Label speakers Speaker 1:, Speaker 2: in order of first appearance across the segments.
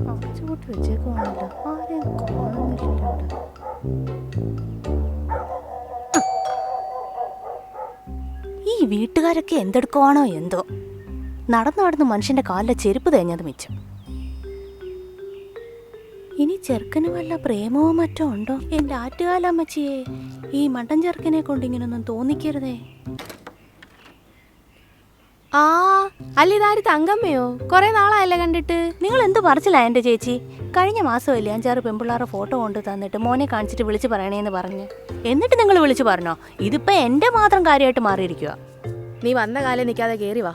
Speaker 1: അടച്ചുപൂട്ടി വെച്ചേക്കുവാണല്ലോ ആരെയും കാണുന്നില്ലല്ലോ. ഈ വീട്ടുകാരൊക്കെ എന്തെടുക്കുവാണോ എന്തോ? നടന്നു നടന്ന് മനുഷ്യന്റെ കാലിലെ ചെരുപ്പ് തേഞ്ഞത് മിച്ചം. ഇനി ചെറുക്കന് വല്ല പ്രേമവും മറ്റോ ഉണ്ടോ? എന്റെ ആറ്റുകാലമ്മച്ചിയെ ഈ മണ്ടൻ ചെറുക്കനെ കൊണ്ട് ഇങ്ങനൊന്നും തോന്നിക്കരുതേ.
Speaker 2: ആ അല്ല ഇതാര് തങ്കമ്മയോ? കൊറേ നാളായല്ലേ കണ്ടിട്ട്.
Speaker 1: നിങ്ങൾ എന്ത് പറച്ചില്ല എന്റെ ചേച്ചി? കഴിഞ്ഞ മാസമല്ലേ അഞ്ചാറ് പെമ്പിള്ളാരുടെ ഫോട്ടോ കൊണ്ട് തന്നിട്ട് മോനെ കാണിച്ചിട്ട് വിളിച്ച് പറയണേന്ന് പറഞ്ഞ്. എന്നിട്ട് നിങ്ങൾ വിളിച്ചു പറഞ്ഞോ? ഇതിപ്പോ എന്റെ മാത്രം കാര്യമായിട്ട് മാറിയിരിക്കുക
Speaker 2: നീ വന്ന കാലം നിൽക്കാതെ കേറി വാ.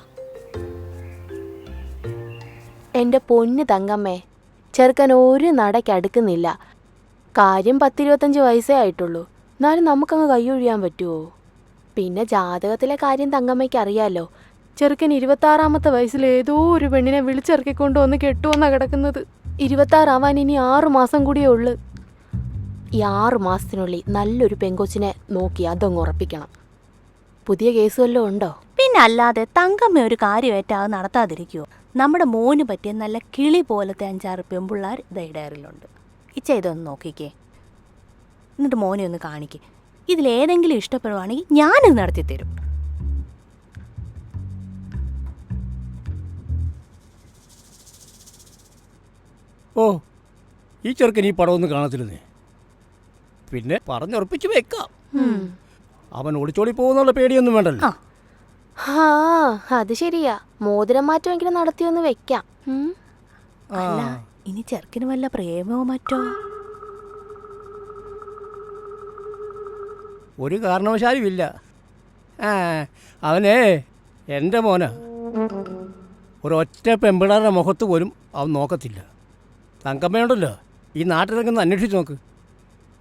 Speaker 2: എന്റെ പൊന്ന് തങ്കമ്മേ ചെറുക്കൻ ഒരു നടയ്ക്ക് അടുക്കുന്നില്ല. കാര്യം പത്തിരുപത്തഞ്ച് വയസ്സേ ആയിട്ടുള്ളൂ. എന്നാലും നമുക്കങ്ങ് കൈയൊഴിയാൻ പറ്റുമോ പിന്നെ ജാതകത്തിലെ കാര്യം തങ്കമ്മയ്ക്ക് അറിയാലോ. ചെറുക്കൻ ഇരുപത്താറാമത്തെ വയസ്സിൽ ഏതോ ഒരു പെണ്ണിനെ വിളിച്ചിറക്കിക്കൊണ്ട് വന്ന് കെട്ടുവന്നാ കിടക്കുന്നത്. ഇരുപത്താറാവാൻ ഇനി ആറു മാസം കൂടിയേ ഉള്ളു. ഈ ആറു മാസത്തിനുള്ളിൽ നല്ലൊരു പെങ്കൊച്ചിനെ നോക്കി അതങ്ങ് ഉറപ്പിക്കണം. പുതിയ കേസ് വല്ലതും ഉണ്ടോ?
Speaker 1: പിന്നെ അല്ലാതെ തങ്കമ്മ ഒരു കാര്യമായിട്ട് അത് നടത്താതിരിക്കുവോ? നമ്മുടെ മോന് പറ്റിയ നല്ല കിളി പോലത്തെ അഞ്ചാറ് പെമ്പിള്ളാർ ദൈഡയറിലുണ്ട് ഡയറിലുണ്ട് ഇച്ച ഇതൊന്ന് നോക്കിക്കേ. എന്നിട്ട് മോനെ ഒന്ന് കാണിക്കേ. ഇതിലേതെങ്കിലും ഇഷ്ടപ്പെടുവാണെങ്കിൽ ഞാനിത് നടത്തി തരും
Speaker 3: ഓ ഈ ചെറുക്കൻ ഈ പടമൊന്നും കാണത്തില്ലെന്നേ. പിന്നെ പറഞ്ഞുറപ്പിച്ച് വെക്കാം. അവൻ ഒളിച്ചോടി പോകുന്നുള്ള പേടിയൊന്നും വേണ്ടല്ലോ.
Speaker 2: അത് ശരിയാ. മോതിരം മാറ്റമെങ്കിലും നടത്തിയൊന്ന് വെക്കാം. ഉം.
Speaker 3: ആ,
Speaker 1: അല്ല ഇനി ചെറുക്കിന് വല്ല പ്രേമോ മറ്റോ?
Speaker 3: ഒരു കാരണവശാലും ഇല്ല ആ അവനേ എന്റെ മോന. ഒരൊറ്റ പെമ്പിടാരുടെ മുഖത്ത് പോലും അവൻ നോക്കത്തില്ല. തങ്കമ്മയുണ്ടല്ലോ. ഈ നാട്ടിലൊക്കെ ഒന്ന് അന്വേഷിച്ച് നോക്ക്.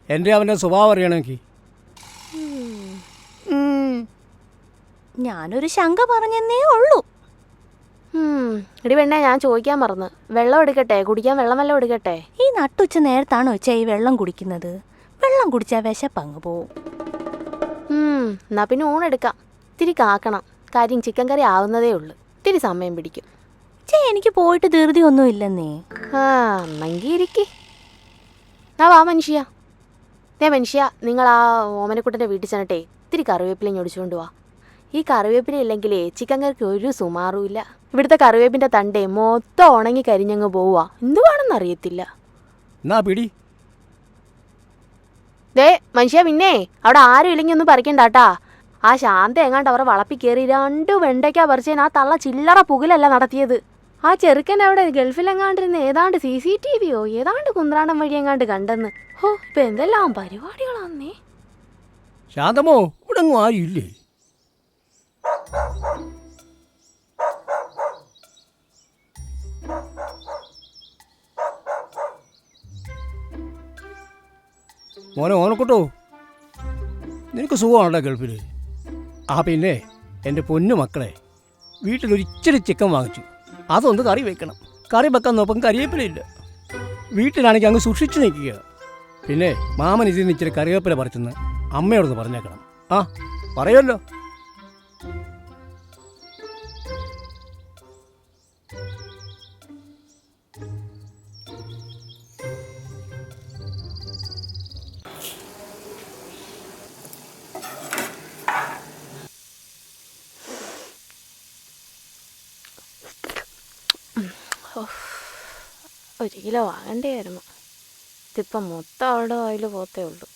Speaker 3: എന്റെ അവന്റെ സ്വഭാവം അറിയണമെങ്കിൽ.
Speaker 1: ഞാനൊരു ശങ്ക പറഞ്ഞെന്നേ ഉള്ളൂ.
Speaker 2: ഇടി എടി പെണ്ണെ ഞാൻ ചോദിക്കാൻ മറന്ന്. വെള്ളം എടുക്കട്ടെ? കുടിക്കാൻ വെള്ളം വല്ലതും എടുക്കട്ടെ?
Speaker 1: ഈ നട്ടുച്ച നേരത്താണോ വെച്ച ഈ വെള്ളം കുടിക്കുന്നത്? വെള്ളം കുടിച്ചാൽ വിശപ്പങ്ങ് പോവും.
Speaker 2: എന്നാ പിന്നെ ഊണെടുക്കാം. ഇത്തിരി കാക്കണം. കാര്യം ചിക്കൻ കറി ആവുന്നതേ ഉള്ളൂ. ഇത്തിരി സമയം പിടിക്കും.
Speaker 1: ചേ എനിക്ക് പോയിട്ട് ധൃതി ഒന്നും ഇല്ലെന്നേ.
Speaker 2: ഇരിക്കി. ആ വാ മനുഷ്യ. ദേ മനുഷ്യ നിങ്ങൾ ആ ഓമനക്കുട്ടന്റെ വീട്ടിൽ ചെന്നിട്ടേ ഇത്തിരി കറിവേപ്പില ഞൊടിച്ചുകൊണ്ട് വാ. ഈ കറിവേപ്പില ഇല്ലെങ്കിലേ ചിക്കൻ കറിക്ക് ഒരു സുമാറും ഇല്ല. ഇവിടുത്തെ കറിവേപ്പിന്റെ തണ്ടേ മൊത്തം ഉണങ്ങി കരിഞ്ഞങ്ങ് പോവുക എന്തുവാണെന്ന് അറിയത്തില്ല. ദേ മനുഷ്യ പിന്നെ അവിടെ ആരും ഇല്ലെങ്കിൽ ഒന്നും പറിക്കണ്ടാട്ടാ. ആ ശാന്ത എങ്ങാണ്ട് അവരെ വളപ്പി കയറി രണ്ട് വെണ്ടയ്ക്ക പറിച്ചതിന് ആ തള്ള ചില്ലറ പുകിലല്ല നടത്തിയത്. ആ ചെറുക്കൻ അവിടെ ഗൾഫിലെങ്ങാണ്ടിരുന്ന് ഏതാണ്ട് സി സി ടി വിയോ ഏതാണ്ട് കുന്ത്രാടം വഴി എങ്ങാണ്ട് കണ്ടെന്ന്. ഹോ ഇപ്പൊ എന്തെല്ലാം പരിപാടികളാന്നേ.
Speaker 3: ശാന്തമോ ഇവിടെ ഇല്ലേ മോനെ ഓനക്കൂട്ടോ നിനക്ക് സുഖമാണല്ലോ ഗൾഫിൽ ആ പിന്നെ എന്റെ പൊന്നു മക്കളെ വീട്ടിലൊരിച്ചിരി ചിക്കൻ വാങ്ങിച്ചു. അതൊന്ന് കറി വെക്കണം. കറി വെക്കാൻ നോപ്പം കരിവേപ്പിലയില്ല വീട്ടിലാണെങ്കിൽ അങ്ങ് സൂക്ഷിച്ചു നിൽക്കുക. പിന്നെ മാമൻ ഇതിൽ നിന്ന് ഇച്ചിരി കറിവേപ്പില പറിച്ചെന്ന് അമ്മയോടൊന്ന് പറഞ്ഞേക്കണം. ആ പറയുമല്ലോ
Speaker 2: ഒരു കിലോ വാങ്ങണ്ടായിരുന്നു ഇതിപ്പം മൊത്തം അവളുടെ വായിൽ പോത്തേ ഉള്ളൂ.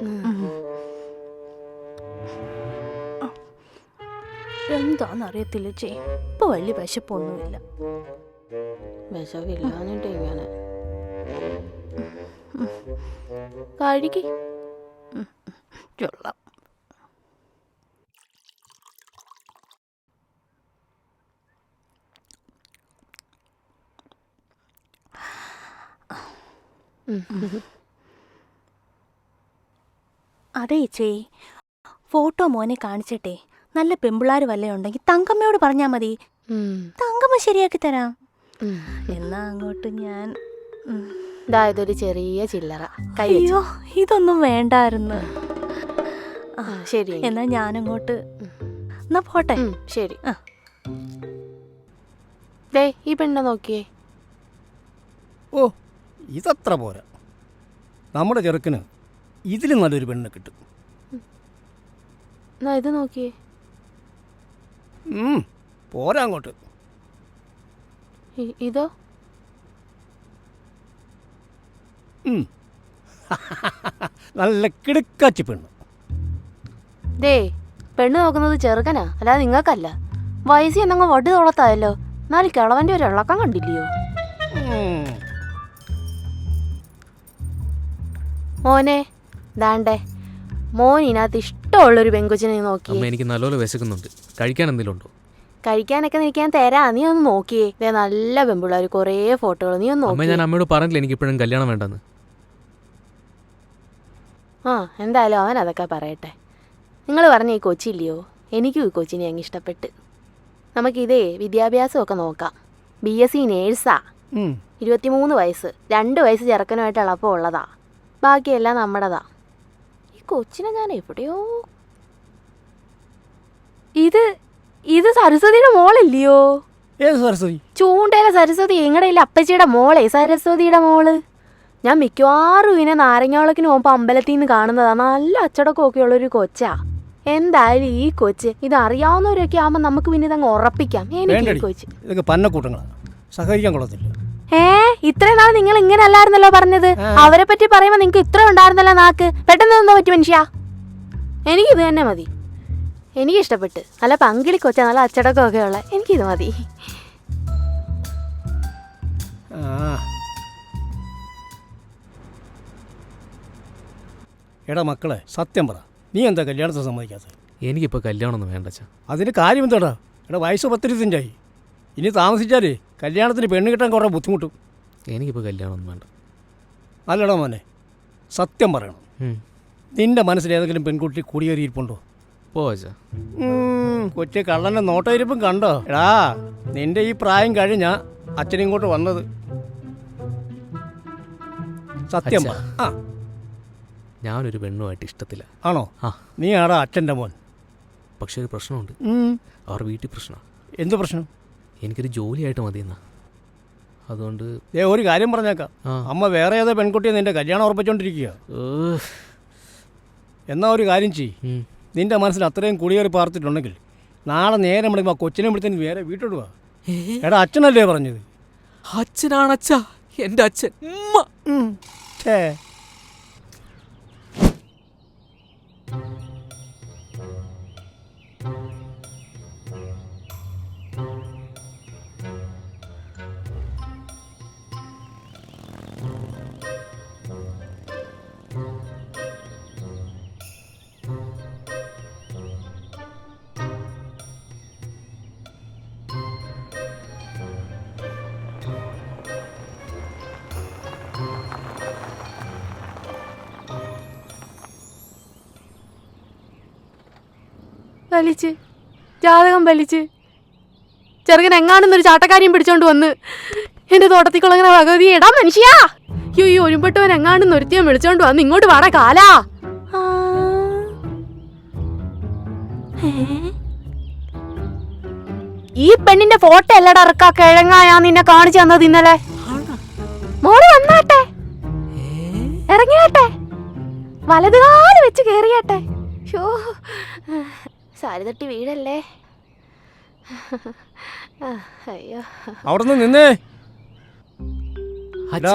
Speaker 1: എന്താന്ന് അറിയത്തില്ല ചേ ഇപ്പൊ വലിയ വിശപ്പൊന്നുമില്ല.
Speaker 2: വിശവില്ലാഞ്ഞിട്ട് ഇങ്ങനെ കഴുകി.
Speaker 1: ചൊല്ലാം അതെ ഇച്ചേ ഫോട്ടോ മോനെ കാണിച്ചിട്ടെ. നല്ല പെമ്പിളാര് വല്ല ഉണ്ടെങ്കിൽ തങ്കമ്മയോട് പറഞ്ഞാൽ മതി. തങ്കമ്മ ശരിയാക്കി തരാം. എന്നാ അങ്ങോട്ട് ഞാൻ ഇതായതൊരു
Speaker 2: ദാ ഇതൊരു ചെറിയ ചില്ലറ. കയ്യോ
Speaker 1: അയ്യോ ഇതൊന്നും വേണ്ടായിരുന്നു.
Speaker 2: ആ, ശരി.
Speaker 1: എന്നാ ഞാനങ്ങോട്ട് എന്നാ പോട്ടെ.
Speaker 2: ശരി.
Speaker 1: ആ.
Speaker 2: ദേ ഈ പെണ്ണ നോക്കിയേ.
Speaker 3: ഓ ഇതത്ര പോരാ. നമ്മുടെ ചെറുക്കന് ഇതിലും നല്ലൊരു പെണ്ണ് കിട്ടും.
Speaker 2: എന്നാ ഇത് നോക്കിയേ
Speaker 3: പോരാ അങ്ങോട്ട്.
Speaker 2: ഇതോ.
Speaker 3: നല്ല കിടുക്കാച്ചി പെണ്ണ്.
Speaker 2: ദേ പെണ്ണ് നോക്കുന്നത് ചെറുക്കനാ അല്ലാതെ നിങ്ങൾക്കല്ല. വയസ്സിൽ എന്നങ്ങ് വടി തോളത്തായല്ലോ എന്നാലും കിളവന്റെ ഒരു ഇളക്കം കണ്ടില്ലയോ? മോനെ ദാണ്ടേ മോൻ ഇതിനകത്ത് ഇഷ്ടമുള്ളൊരു പെങ്കുച്ചിനെ നീ നോക്കി.
Speaker 4: അമ്മ എനിക്ക് നല്ലപോലെ വിശക്കുന്നുണ്ട്. കഴിക്കാൻ എന്തെങ്കിലും ഉണ്ടോ?
Speaker 2: കഴിക്കാനൊക്കെ ഞാൻ തരാ. നീ ഒന്ന് നോക്കിയേ. ദേ നല്ല പെമ്പിള്ളേർ കുറേ ഫോട്ടോകൾ. നീ ഒന്ന്
Speaker 4: അമ്മ
Speaker 2: നോക്കിയേ.
Speaker 4: ഞാൻ അമ്മയോട് പറഞ്ഞില്ല എനിക്ക് ഇപ്പോഴും കല്യാണം വേണ്ടെന്ന്.
Speaker 2: ആ എന്തായാലും അവൻ അതൊക്കെ പറയട്ടെ. നിങ്ങൾ പറഞ്ഞ ഈ കൊച്ചില്ലയോ? എനിക്കും ഈ കൊച്ചിനെ അങ്ങ് ഇഷ്ടപ്പെട്ട്. നമുക്കിതേ വിദ്യാഭ്യാസമൊക്കെ നോക്കാം. ബി എസ് സി നേഴ്സാ. ഇരുപത്തിമൂന്ന് വയസ്സ്. രണ്ട് വയസ്സ് ചെറുക്കനുമായിട്ട് ഇളപ്പം ഉള്ളതാ ബാക്കിയെല്ലാം നമ്മുടെതാ. ഈ കൊച്ചിനെ ഞാൻ എവിടെയോ ഇത് ഇത് സരസ്വതിയുടെ മോളല്ലയോ?
Speaker 3: ഏത് സരസ്വതി?
Speaker 2: ചൂണ്ടയിലെ സരസ്വതി എങ്ങടെ അപ്പച്ചിയുടെ മോളെ? സരസ്വതിയുടെ മോൾ. ഞാൻ മിക്കവാറും ഇതിനെ നാരങ്ങാവളക്കിന് പോകുമ്പോൾ അമ്പലത്തിൽ നിന്ന് കാണുന്നതാ. നല്ല അച്ചടക്കമൊക്കെ ഉള്ളൊരു കൊച്ചാ. എന്തായാലും ഈ കൊച്ച് ഇത് അറിയാവുന്നവരൊക്കെ ആകുമ്പോൾ നമുക്ക് പിന്നെ ഇതങ്ങ് ഉറപ്പിക്കാം. എനിക്ക് ഈ കൊച്ച്.
Speaker 3: ഇതൊക്കെ പന്നക്കൂട്ടങ്ങളാണ് സഹകരിക്കാൻ കൊള്ളത്തില്ല.
Speaker 2: ഏ? ഇത്രയും നാൾ നിങ്ങൾ ഇങ്ങനെ അല്ലായിരുന്നല്ലോ പറഞ്ഞത്. അവരെ പറ്റി പറയുമ്പോ നിങ്ങൾക്ക് ഇത്ര ഉണ്ടായിരുന്നല്ലോ നാക്ക്. പെട്ടെന്ന് എന്തോ പറ്റി മനുഷ്യ? ഇത് തന്നെ മതി. എനിക്ക് ഇഷ്ടപ്പെട്ട് നല്ല പങ്കിളി കൊച്ച നല്ല അച്ചടക്കമൊക്കെ ഉള്ള. ഇത് മതി.
Speaker 3: എടാ മക്കളെ സത്യം പറ. നീ എന്താ കല്യാണത്തിന് സമ്മതിക്കാത്തത്?
Speaker 4: എനിക്കിപ്പോൾ കല്യാണമൊന്നും വേണ്ട ചാ
Speaker 3: അതിന് കാര്യം എന്താടാ എടാ വയസ്സ് പത്തിരുപത്തഞ്ചായി. ഇനി താമസിച്ചാലേ കല്യാണത്തിന് പെണ്ണ് കിട്ടാൻ കുറേ ബുദ്ധിമുട്ടും.
Speaker 4: എനിക്കിപ്പോൾ കല്യാണമൊന്നും വേണ്ട.
Speaker 3: അല്ലടാ മോനെ സത്യം പറയണം. നിന്റെ മനസ്സിൽ ഏതെങ്കിലും പെൺകുട്ടി കുടിയേറിയിരിപ്പുണ്ടോ? പോവാച്ചാ കൊച്ചി കള്ളന്റെ നോട്ടയിരിപ്പും കണ്ടോ? എടാ നിന്റെ ഈ പ്രായം കഴിഞ്ഞ അച്ഛൻ ഇങ്ങോട്ട് വന്നത്. സത്യം പറ. ആ.
Speaker 4: ഞാനൊരു പെണ്ണുമായിട്ട് ഇഷ്ടത്തില്ല
Speaker 3: ആണോ?
Speaker 4: ആ.
Speaker 3: നീ ആടാ അച്ഛന്റെ മോൻ.
Speaker 4: പക്ഷെ ഒരു പ്രശ്നമുണ്ട്. അവർ വീട്ടിൽ പ്രശ്നമാണ്
Speaker 3: എന്ത് പ്രശ്നം?
Speaker 4: എനിക്കൊരു ജോലിയായിട്ട് മതിയെന്നാ. അതുകൊണ്ട്
Speaker 3: ഏ ഒരു കാര്യം പറഞ്ഞേക്കാം. അമ്മ വേറെ ഏതോ പെൺകുട്ടിയെ നിന്റെ കല്യാണം ഉറപ്പിച്ചോണ്ടിരിക്കുക. എന്നാ ഒരു കാര്യം
Speaker 4: ചെയ്
Speaker 3: നിന്റെ മനസ്സിൽ അത്രയും കുടിയേറി പാർത്തിട്ടുണ്ടെങ്കിൽ നാളെ നേരം വിളിക്കുമ്പോൾ ആ കൊച്ചിനെ വിളിച്ചു വേറെ വീട്ടിടുക
Speaker 4: വാ.
Speaker 3: എടാ അച്ഛനല്ലേ പറഞ്ഞത്?
Speaker 4: അച്ഛനാണ് അച്ഛാ എന്റെ അച്ഛൻ.
Speaker 2: വലിച്ച് ജാതകം വലിച്ച് ചെറുകൻ എങ്ങാണെന്നൊരു ചാട്ടക്കാരിയും പിടിച്ചോണ്ട് വന്ന് എന്റെ തോട്ടത്തിക്കുളങ്ങനെ ഭഗവതി എടാ മനുഷ്യാ. അയ്യോ ഈ ഒരുമ്പെട്ടവൻ എങ്ങാണ്ടെന്ന് ഒരുത്തിയും വിളിച്ചോണ്ട് വന്ന് ഇങ്ങോട്ട് വാടാ കാലാ. ഈ പെണ്ണിന്റെ ഫോട്ടോ അല്ലടാ ഇറക്കാ കിഴങ്ങായാ നിന്നെ കാണിച്ചു തന്നത് ഇന്നലെ. മോൾ വന്നാട്ടെ. ഇറങ്ങിയാട്ടെ. വലതുകാൽ വെച്ച് കേറിയാട്ടെ. ഷോ സാരി തട്ടി വീടല്ലേ അയ്യോ.
Speaker 3: അവിടെ നിന്ന്. നിന്നേ
Speaker 4: അച്ഛാ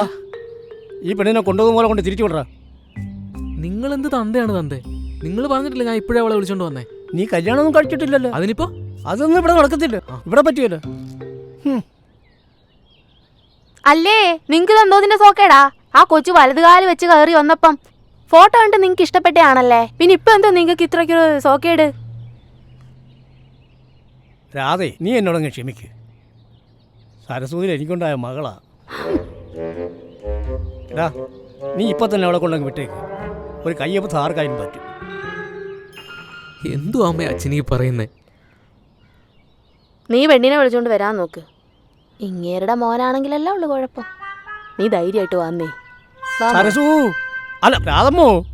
Speaker 3: ഈ പെണ്ണിനെ കൊണ്ടുപോകുന്ന പോലെ കൊണ്ട് തിരിച്ചു വിടറ.
Speaker 4: നിങ്ങൾ എന്ത് തന്തയാണ് തന്തേ? നിങ്ങൾ പറഞ്ഞിട്ടില്ല ഞാൻ ഇപ്പോഴേ അവളെ വിളിച്ചോണ്ട് വന്നേ.
Speaker 3: നീ കല്യാണമൊന്നും കഴിച്ചിട്ടില്ലല്ലോ.
Speaker 4: അതിനിപ്പോ?
Speaker 3: അതൊന്നും ഇവിടെ നടക്കത്തില്ല. ഇവിടെ പറ്റിയല്ലോ.
Speaker 2: അല്ലേ? നിങ്ങൾക്ക് എന്തോതിന്റെ സോക്കേടാ? ആ കൊച്ചു വലതുകാൽ വെച്ച് കയറി വന്നപ്പം ഫോട്ടോ കണ്ട് നിങ്ങൾക്ക് ഇഷ്ടപ്പെട്ടാണല്ലേ പിന്നെ ഇപ്പൊ എന്തോ നിങ്ങൾക്ക് ഇത്രയ്ക്കൊരു സോക്കേട്?
Speaker 3: രാധേ നീ എന്നോടങ്ങ് ക്ഷമിക്ക്. സരസ്വതിയിൽ എനിക്കുണ്ടായ മകളാ. എടാ നീ ഇപ്പം തന്നെ അവളെ കൊണ്ടങ്ങ് വിട്ടേക്ക്. ഒരു കയ്യപ്പത്ത് ആർക്കായാലും പറ്റും.
Speaker 4: എന്തു അമ്മ അച്ഛനീ പറയുന്നേ?
Speaker 2: നീ പെണ്ണിനെ വിളിച്ചോണ്ട് വരാൻ നോക്ക്. ഇങ്ങേരുടെ മോനാണെങ്കിലല്ല ഉള്ളു കുഴപ്പം. നീ ധൈര്യമായിട്ട് വന്നേ.
Speaker 3: സരസു! അല്ല രാധമ്മോ?